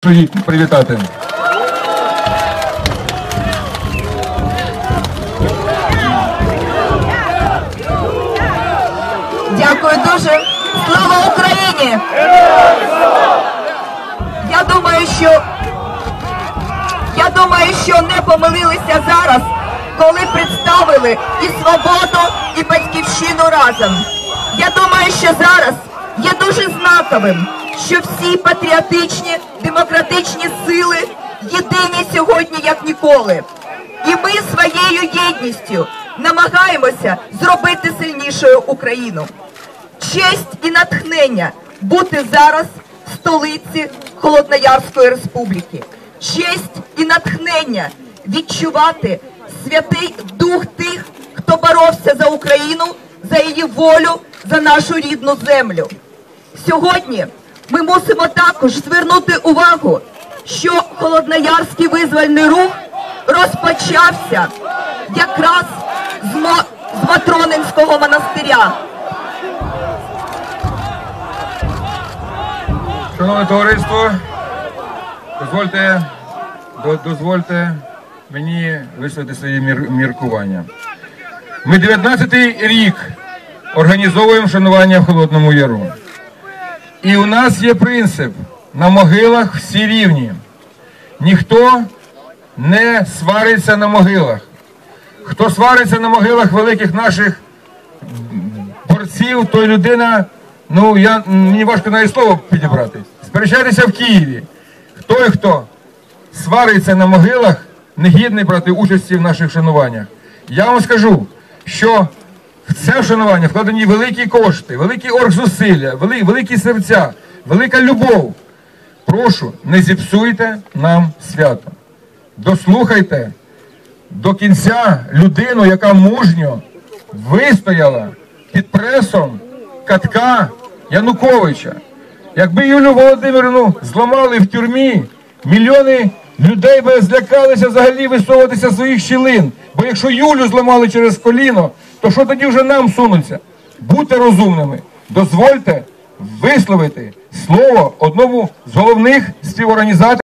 Привітати. Дякую дуже. Слава Україні! Я думаю, що я думаю, що не помилилися зараз, коли представили і свободу, і батьківщину разом. Я думаю, що зараз є дуже знаковим, що всі патріотичні демократичні сили єдині сьогодні як ніколи. І ми своєю єдністю намагаємося зробити сильнішою Україну. Честь і натхнення бути зараз в столиці Холодноярської республіки. Честь і натхнення відчувати святий дух тих, хто боровся за Україну, за її волю, за нашу рідну землю. Сьогодні ми мусимо також звернути увагу, що Холодноярський визвольний рух розпочався якраз з, Матронинського монастиря. Шановне товариство, дозвольте, дозвольте мені висловити свої міркування. Ми 19-й рік організовуємо вшанування в Холодному Яру. І у нас є принцип на могилах всі рівні. Ніхто не свариться на могилах. Хто свариться на могилах великих наших борців, то людина, ну я мені важко навіть слово підібрати. Сперечайтеся в Києві. Хто хто свариться на могилах, не гідний брати участі в наших шануваннях. Я вам скажу, що це вшанування вкладені великі кошти, великі оргзусилля, вели- великі серця, велика любов. Прошу, не зіпсуйте нам свято. Дослухайте до кінця людину, яка мужньо вистояла під пресом катка Януковича. Якби Юлю Володимирівну зламали в тюрмі, мільйони людей би злякалися взагалі висовуватися своїх щілин. Бо якщо Юлю зламали через коліно, то що тоді вже нам сунуться? Будьте розумними, дозвольте висловити слово одному з головних співорганізаторів.